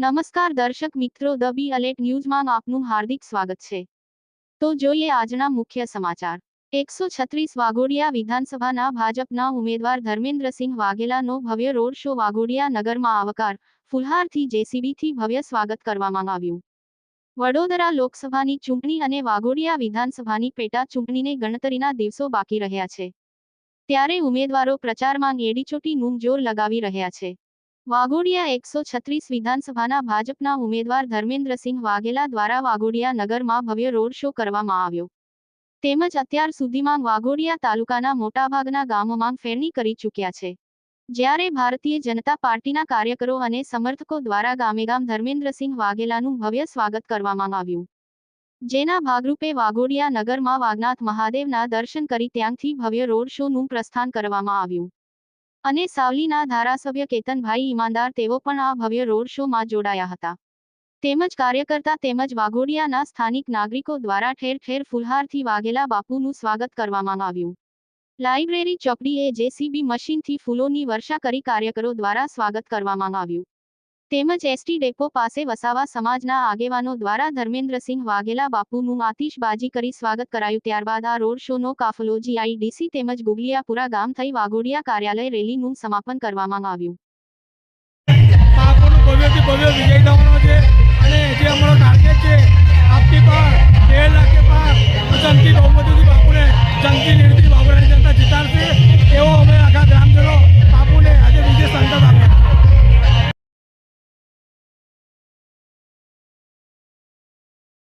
નમસ્કાર દર્શક મિત્રો, ધ બી અલેટ ન્યૂઝમાં આપનું હાર્દિક સ્વાગત છે. તો જોઈએ આજના મુખ્ય સમાચાર. એકસો છત્રીસ વાઘોડિયા વિધાનસભાના ભાજપના ઉમેદવાર ધર્મેન્દ્રસિંહ વાઘેલાનો ભવ્ય રોડ શો વાઘોડિયા નગરમાં આવકાર, ફુલહારથી જેસીબીથી ભવ્ય સ્વાગત કરવામાં આવ્યું. વડોદરા લોકસભાની ચૂંટણી અને વાઘોડિયા વિધાનસભાની પેટા ચૂંટણીને ગણતરીના દિવસો બાકી રહ્યા છે. ત્યારે ઉમેદવારો પ્રચારમાં એડીચોટીનું જોર લગાવી રહ્યા છે. વાઘોડિયા એકસો છત્રીસ વિધાનસભાના ભાજપના ઉમેદવાર ધર્મેન્દ્રસિંહ વાઘેલા દ્વારા વાઘોડિયા નગરમાં ભવ્ય રોડ શો કરવામાં આવ્યો. તેમજ અત્યાર સુધીમાં વાઘોડિયા તાલુકાના મોટાભાગના ગામોમાં ફેરણી કરી ચૂક્યા છે. જ્યારે ભારતીય જનતા પાર્ટીના કાર્યકરો અને સમર્થકો દ્વારા ગામેગામ ધર્મેન્દ્રસિંહ વાઘેલાનું ભવ્ય સ્વાગત કરવામાં આવ્યું. જેના ભાગરૂપે વાઘોડિયા નગરમાં વાઘનાથ મહાદેવના દર્શન કરી ત્યાંથી ભવ્ય રોડ શોનું પ્રસ્થાન કરવામાં આવ્યું. અને સાવલીના ધારાસભ્ય કેતનભાઈ ઈમાનદાર તેઓ પણ આ ભવ્ય રોડ શોમાં જોડાયા હતા. તેમજ કાર્યકર્તા તેમજ વાઘોડિયાના સ્થાનિક નાગરિકો દ્વારા ઠેર ઠેર ફુલહારથી વાઘેલા બાપુનું સ્વાગત કરવામાં આવ્યું. લાઇબ્રેરી ચોકડીએ જેસીબી મશીનથી ફૂલોની વર્ષા કરી કાર્યકરો દ્વારા સ્વાગત કરવામાં આવ્યું. તેમજ એસટી ડેપો પાસે વસાવા સમાજના આગેવાનો દ્વારા ધર્મેન્દ્રસિંહ વાઘેલા બાપુનું આતિશબાજી કરી સ્વાગત કરાયું. ત્યારબાદ આ રોડ શોનો કાફલો જીઆઈડીસી તેમજ ગુગલિયાપુરા ગામ થઈ વાઘોડિયા કાર્યાલય રેલીનું સમાપન કરવામાં આવ્યું.